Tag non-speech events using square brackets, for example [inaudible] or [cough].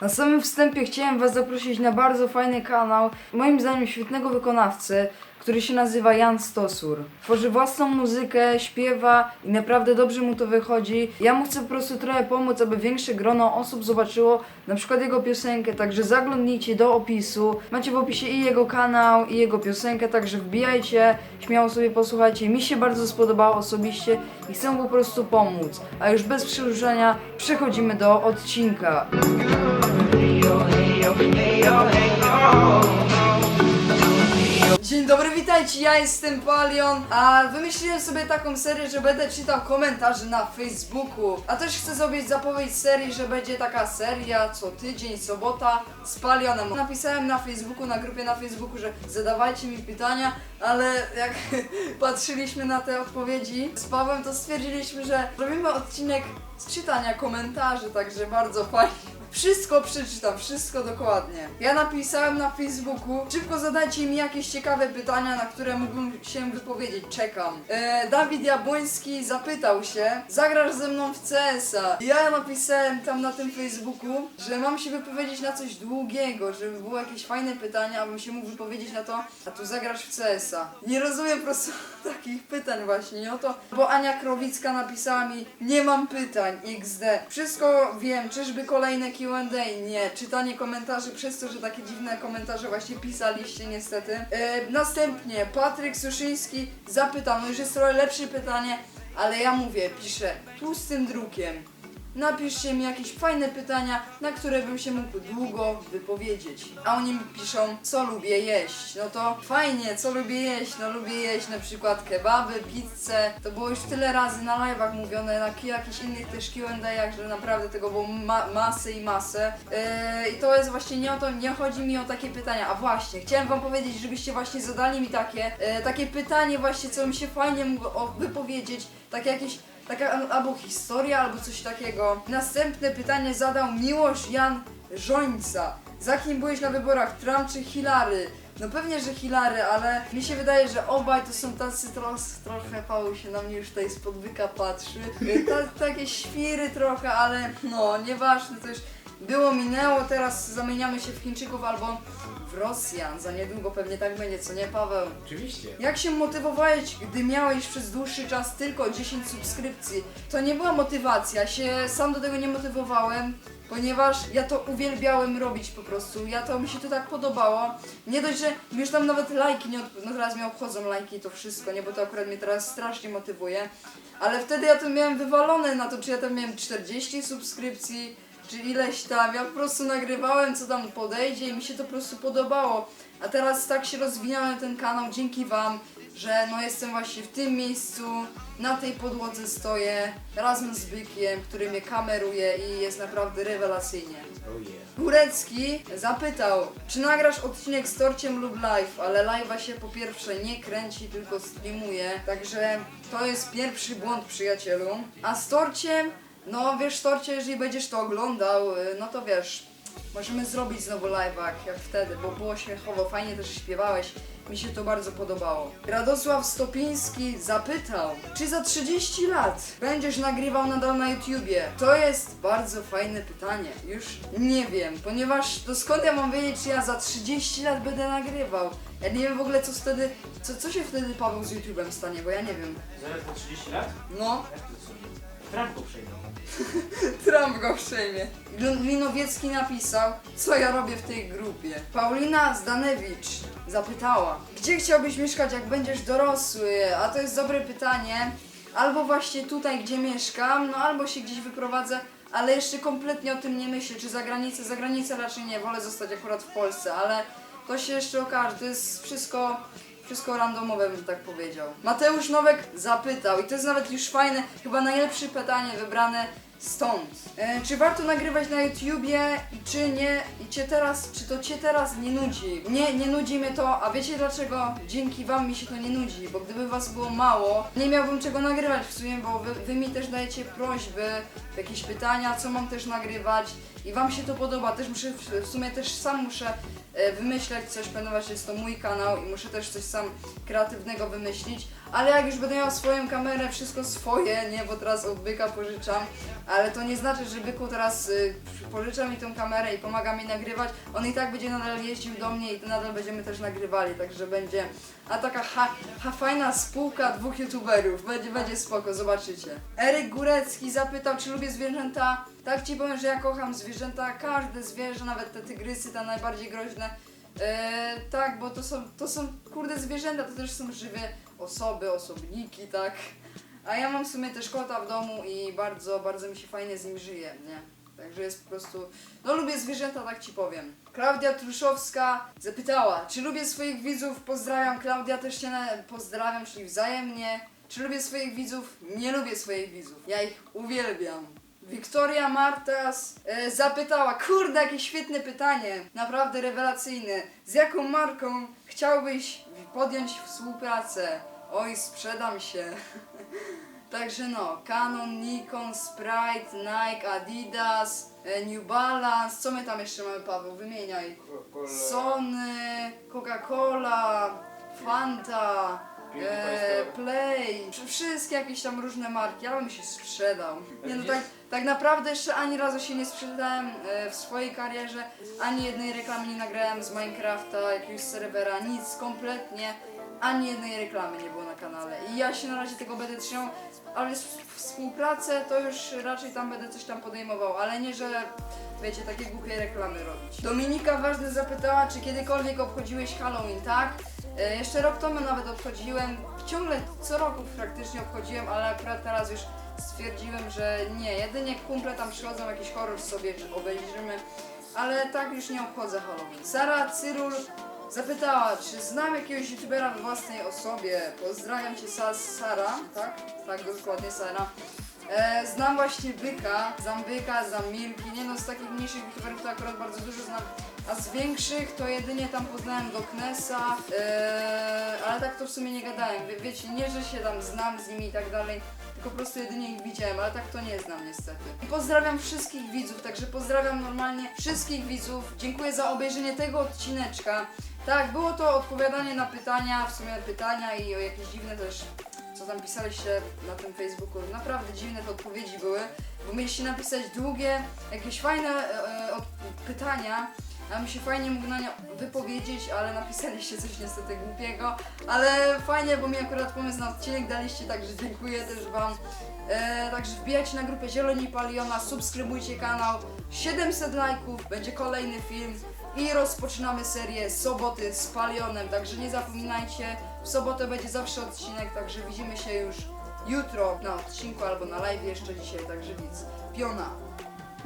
Na samym wstępie chciałem Was zaprosić na bardzo fajny kanał, moim zdaniem świetnego wykonawcy, który się nazywa Jan Stosur. Tworzy własną muzykę, śpiewa i naprawdę dobrze mu to wychodzi. Ja mu chcę po prostu trochę pomóc, aby większe grono osób zobaczyło na przykład jego piosenkę, także zaglądnijcie do opisu. Macie w opisie i jego kanał, i jego piosenkę, także wbijajcie, śmiało sobie posłuchajcie. Mi się bardzo spodobało osobiście i chcę mu po prostu pomóc. A już bez przedłużania przechodzimy do odcinka. Dzień dobry, witajcie, ja jestem Palion, a wymyśliłem sobie taką serię, że będę czytał komentarze na Facebooku, a też chcę zrobić zapowiedź serii, że będzie taka seria co tydzień, sobota z Palionem. Napisałem na Facebooku, na grupie na Facebooku, że zadawajcie mi pytania, ale jak [laughs] patrzyliśmy na te odpowiedzi z Pawłem, to stwierdziliśmy, że robimy odcinek z czytania komentarzy, także bardzo fajnie. Wszystko przeczytam, wszystko dokładnie. Ja napisałem na Facebooku, szybko zadajcie mi jakieś ciekawe pytania, na które mógłbym się wypowiedzieć. Czekam. E, Dawid Jabłoński zapytał się, zagrasz ze mną w CS-a. Ja napisałem tam na tym Facebooku, że mam się wypowiedzieć na coś długiego, żeby było jakieś fajne pytania, abym się mógł wypowiedzieć na to, a tu zagrasz w CS-a. Nie rozumiem po prostu [laughs] takich pytań właśnie, nie o to, bo Ania Krowicka napisała mi, nie mam pytań, XD. Wszystko wiem, czyżby kolejne Q&A? Nie, czytanie komentarzy przez to, że takie dziwne komentarze właśnie pisaliście niestety. E, następnie Patryk Suszyński zapytał, no już jest trochę lepsze pytanie, ale ja mówię, piszę tłustym drukiem. Napiszcie mi jakieś fajne pytania, na które bym się mógł długo wypowiedzieć. A oni mi piszą, co lubię jeść. No to fajnie, co lubię jeść? No lubię jeść na przykład kebaby, pizzę. To było już tyle razy na live'ach mówione, na ki- jakichś innych też Q&A'ach, że naprawdę tego było ma masę i masę. Yy, I to jest właśnie nie o to, nie chodzi mi o takie pytania. A właśnie, chciałem wam powiedzieć, żebyście właśnie zadali mi takie, yy, takie pytanie właśnie, co mi się fajnie mógł o- wypowiedzieć. Takie jakieś Taka al- albo historia, albo coś takiego. Następne pytanie zadał Miłosz Jan Żońca. Za kim byłeś na wyborach, Trump czy Hillary? No pewnie, że Hillary, ale mi się wydaje, że obaj to są tacy tro, trochę, Paweł się na mnie już tutaj spod byka patrzy. [laughs] Ta, takie świry trochę, ale no, nieważne, to już było, minęło, teraz zamieniamy się w Chińczyków albo w Rosjan. Za niedługo pewnie tak będzie, co nie Paweł? Oczywiście. Jak się motywowałeś, gdy miałeś przez dłuższy czas tylko 10 subskrypcji? To nie była motywacja, się sam do tego nie motywowałem, ponieważ ja to uwielbiałem robić po prostu. Ja to mi się to tak podobało. Nie dość, że mi już tam nawet lajki nie odp- no teraz mnie obchodzą lajki i to wszystko, nie, bo to akurat mnie teraz strasznie motywuje. Ale wtedy ja to miałem wywalone na to, czy ja tam miałem 40 subskrypcji, czy ileś tam. Ja po prostu nagrywałem, co tam podejdzie i mi się to po prostu podobało. A teraz tak się rozwinąłem ten kanał dzięki wam, że no jestem właśnie w tym miejscu, na tej podłodze stoję, razem z Bykiem, który mnie kameruje i jest naprawdę rewelacyjnie. Oh yeah. Górecki zapytał, czy nagrasz odcinek z torciem lub live, ale live'a się po pierwsze nie kręci, tylko streamuje, także to jest pierwszy błąd przyjacielu. A z torciem, no wiesz torcie, jeżeli będziesz to oglądał, y, no to wiesz, możemy zrobić znowu live'ak jak wtedy, bo było śmiechowo, fajnie też śpiewałeś. Mi się to bardzo podobało. Radosław Stopiński zapytał, czy za 30 lat będziesz nagrywał nadal na YouTubie? To jest bardzo fajne pytanie. Już nie wiem, ponieważ to skąd ja mam wiedzieć, czy ja za 30 lat będę nagrywał? Ja nie wiem w ogóle co wtedy, co, co się wtedy Paweł z YouTubem stanie, bo ja nie wiem. Zaraz na 30 lat? No, Jak to? Trump go przejmie. [laughs] Trump go przejmie. Lin- Linowiecki napisał, co ja robię w tej grupie. Paulina Zdanewicz zapytała, gdzie chciałbyś mieszkać, jak będziesz dorosły? A to jest dobre pytanie. Albo właśnie tutaj, gdzie mieszkam, no albo się gdzieś wyprowadzę, ale jeszcze kompletnie o tym nie myślę. Czy za granicę? Za granicę raczej nie, wolę zostać akurat w Polsce, ale to się jeszcze okaże. To jest wszystko wszystko randomowe bym tak powiedział. Mateusz Nowek zapytał, i to jest nawet już fajne, chyba najlepsze pytanie wybrane stąd. E, czy warto nagrywać na YouTubie, czy nie, i cię teraz, czy to cię teraz nie nudzi? Nie, nie nudzi mnie to, a wiecie dlaczego? Dzięki wam mi się to nie nudzi, bo gdyby was było mało, nie miałbym czego nagrywać w sumie, bo wy, wy mi też dajecie prośby, jakieś pytania, co mam też nagrywać i wam się to podoba, też muszę, w- sumie też sam muszę e, wymyślać coś, ponieważ jest to mój kanał i muszę też coś sam kreatywnego wymyślić, ale jak już będę miał swoją kamerę, wszystko swoje, nie, bo teraz od Byka pożyczam, ale to nie znaczy, że Byku teraz y, pożycza mi tą kamerę i pomaga mi nagrywać, on i tak będzie nadal jeździł do mnie i nadal będziemy też nagrywali, także będzie, a taka ha, ha fajna spółka dwóch youtuberów, będzie, będzie spoko, zobaczycie. Eryk Górecki zapytał, czy lubię zwierzęta, tak ci powiem, że ja kocham zwierzęta, każde zwierzę, nawet te tygrysy, te najbardziej groźne, E, tak, bo to są, to są kurde zwierzęta, to też są żywe osoby, osobniki, tak. A ja mam w sumie też kota w domu i bardzo, bardzo mi się fajnie z nim żyje, nie? Także jest po prostu, no lubię zwierzęta, tak ci powiem. Klaudia Truszowska zapytała, czy lubię swoich widzów, pozdrawiam. Klaudia też cię pozdrawiam, czyli wzajemnie. Czy lubię swoich widzów? Nie lubię swoich widzów. Ja ich uwielbiam. Wiktoria Martas e, zapytała, kurde, jakie świetne pytanie, naprawdę rewelacyjne. Z jaką marką chciałbyś podjąć współpracę? Oj, sprzedam się. [laughs] Także no, Canon, Nikon, Sprite, Nike, Adidas, e, New Balance, co my tam jeszcze mamy, Paweł? Wymieniaj. Sony, Coca-Cola, Fanta, e, Play, wsz- wszystkie jakieś tam różne marki, ale bym się sprzedał. Nie no tak, tak naprawdę jeszcze ani razu się nie sprzedałem e, w swojej karierze, ani jednej reklamy nie nagrałem z Minecrafta, jakiegoś serwera, nic kompletnie. Ani jednej reklamy nie było na kanale i ja się na razie tego będę trzymał, ale s- współpracę to już raczej tam będę coś tam podejmował, ale nie, że wiecie, takie głupie reklamy robić. Dominika Ważny zapytała, czy kiedykolwiek obchodziłeś Halloween, tak? E, jeszcze rok temu nawet obchodziłem, ciągle co roku praktycznie obchodziłem, ale akurat teraz już stwierdziłem, że nie, jedynie kumple tam przychodzą, jakiś horror sobie obejrzymy, ale tak już nie obchodzę Halloween. Sara Cyrul zapytała, czy znam jakiegoś youtubera w własnej osobie. Pozdrawiam cię Sa Sara, tak? Tak, dokładnie Sara. E, znam właśnie Byka, znam Byka, znam Milki, nie no z takich mniejszych youtuberów to akurat bardzo dużo znam, a z większych to jedynie tam poznałem Doknesa, e, ale tak to w sumie nie gadałem, Wie, wiecie, nie że się tam znam z nimi i tak dalej, tylko po prostu jedynie ich widziałem, ale tak to nie znam niestety. I pozdrawiam wszystkich widzów, także pozdrawiam normalnie wszystkich widzów, dziękuję za obejrzenie tego odcineczka. Tak, było to odpowiadanie na pytania, w sumie pytania i o jakieś dziwne też co tam pisaliście na tym Facebooku. Naprawdę dziwne te odpowiedzi były, bo mieliście napisać długie, jakieś fajne e, e, pytania. Ja bym się fajnie mógł na nie wypowiedzieć, ale napisaliście coś niestety głupiego. Ale fajnie, bo mi akurat pomysł na odcinek daliście, także dziękuję też Wam. E, także wbijajcie na grupę Zieloni Paliona, subskrybujcie kanał. 700 lajków, będzie kolejny film. I rozpoczynamy serię Soboty z Palionem, także nie zapominajcie, w sobotę będzie zawsze odcinek, także widzimy się już jutro na odcinku albo na live jeszcze dzisiaj, także widz. Piona.